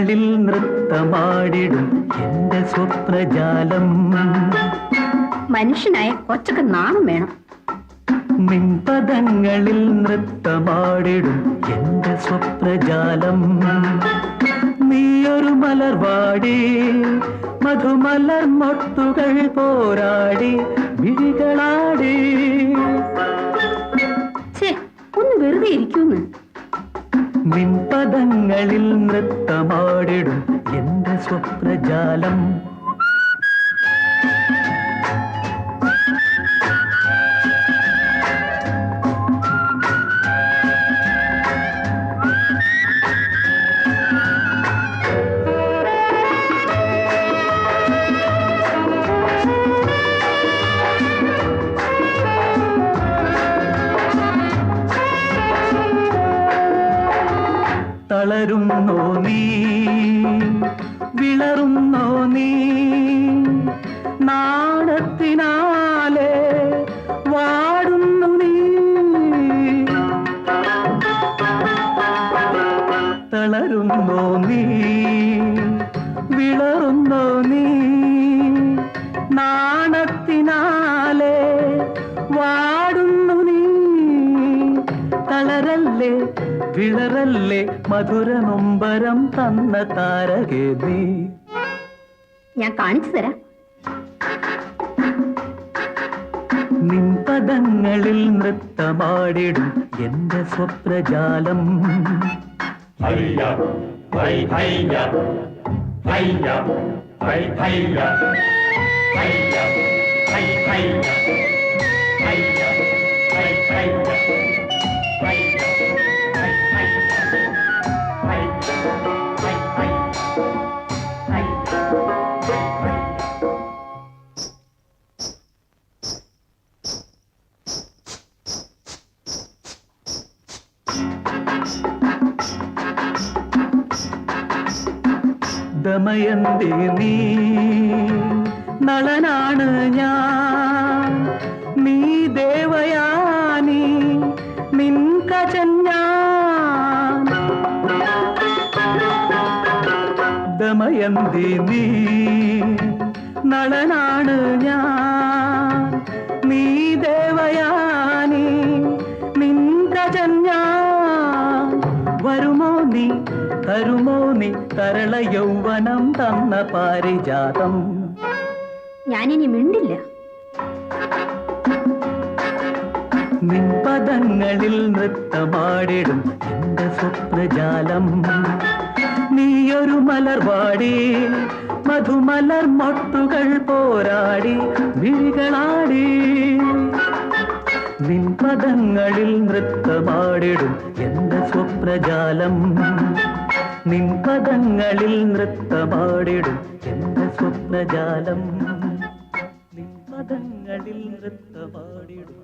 നിൻപദങ്ങളിൽ നൃത്തമാടിടും എന്റെ സ്വപ്നജാലം. മനുഷ്യനായ കൊച്ചൊക്കെ നാണം വേണം. മിൻപദങ്ങളിൽ നൃത്തമാടിടും എന്റെ സ്വപ്നജാലം. നീയൊരു മലർവാടി മധുമലർ മൊട്ടുകൾ പോരാടി വിഴികളാടി ഒന്ന് വെറുതെ ഇരിക്കൂന്ന്. നിൻപദങ്ങളിൽ നൃത്തമാടിടും. എന്റെ സ്വപ്നജാലം തളരുന്നോ നീ? വിളറുന്നോ നീ? നാണത്തിനാലെ വാടുന്നു നീ? തളരുന്നോ നീ? വിളറുന്നോ നീ? നാണത്തിനാലെ വാടുന്നു നീ? തളരല്ലേ വിളറല്ലേ മധുര നൊമ്പരം തന്ന താരകേ നീ ഞാൻ കാണിച്ചു തരാം. നിൻപദങ്ങളിൽ നൃത്തമാടിടും എന്റെ സ്വപ്നജാലം. ഹയ്യ ഹൈ ഹൈ ഹൈ ഹൈ ദമയന്തി നീ. നളനാണ് ഞാൻ നീ ദേവയാനി നിൻ കജൻ ഞാൻ. ദമയന്തി നീ നളനാണ് ഞാൻ നീ ദേവയാനി നിൻ കജൻ ഞാൻ. വരുമോ നീ തരുമോ നീ തരള യൗവനം തന്ന പാരിജാതം? ഞാനിനി മിണ്ടില്ല. നിൻപദങ്ങളിൽ നൃത്തമാടിടും എന്റെ സ്വപ്നജാലം. നീയൊരു മലർവാടി മധുമലർ മൊട്ടുകൾ പോരാടി വിഴികളാടി. നിൻപദങ്ങളിൽ നൃത്തമാടിടും എന്റെ സ്വപ്നജാലം. നിൻ പദങ്ങളിൽ നൃത്തമാടിടും എന്റെ സ്വപ്നജാലം. നിൻ പദങ്ങളിൽ നൃത്തമാടിടും